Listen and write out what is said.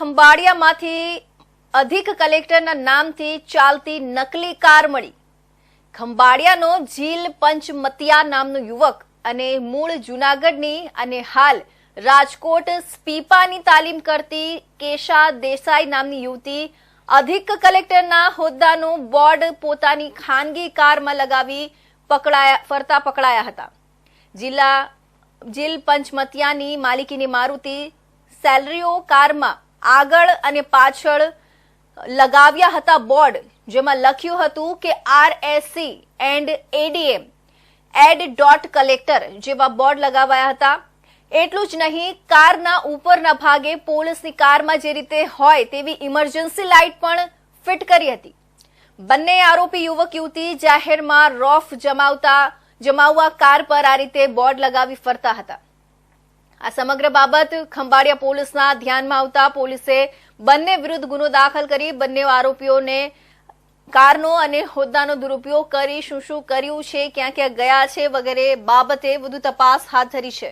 ખંભાળિયામાંથી અધિક કલેક્ટરના નામથી ચાલતી નકલી કાર મળી. ખંભાળિયાનો જીલ પંચમતિયા નામનો યુવક અને મૂળ જૂનાગઢની અને હાલ રાજકોટ સ્પીપાની તાલીમ કરતી કેશા દેસાઈ નામની યુવતી અધિક કલેક્ટરના હોદ્દાનું બોર્ડ પોતાની ખાનગી કારમાં લગાવી પકડાયા, ફરતા પકડાયા હતા. જિલ્લા જીલ પંચમતિયાની માલિકીની મારુતિ સેલરીઓ કારમાં આગળ અને પાછળ લગાવ્યા હતા બોર્ડ, જેમાં લખ્યું હતું કે RSC and ADM add dot collector જેવા બોર્ડ લગાવાયા હતા. એટલું જ નહીં, કારના ઉપરના ભાગે પોલીસની કારમાં જે રીતે હોય તેવી ઇમરજન્સી લાઇટ પણ ફિટ કરી હતી. બંને આરોપી યુવક યુવતી જાહેરમાં રોફ જમાવતા, જમાવવા કાર પર આ રીતે બોર્ડ લગાવી ફરતા હતા. આ સમગ્ર બાબત ખંભાળિયા પોલીસના ધ્યાનમાં આવતા પોલીસે બંને વિરુદ્ધ ગુનો દાખલ કરી બંને આરોપીઓને કારનો અને હોદ્દાનો દુરુપયોગ કરી શું શું કર્યું છે, ક્યાં ક્યાં ગયા છે વગેરે બાબતે વધુ તપાસ હાથ ધરી છે.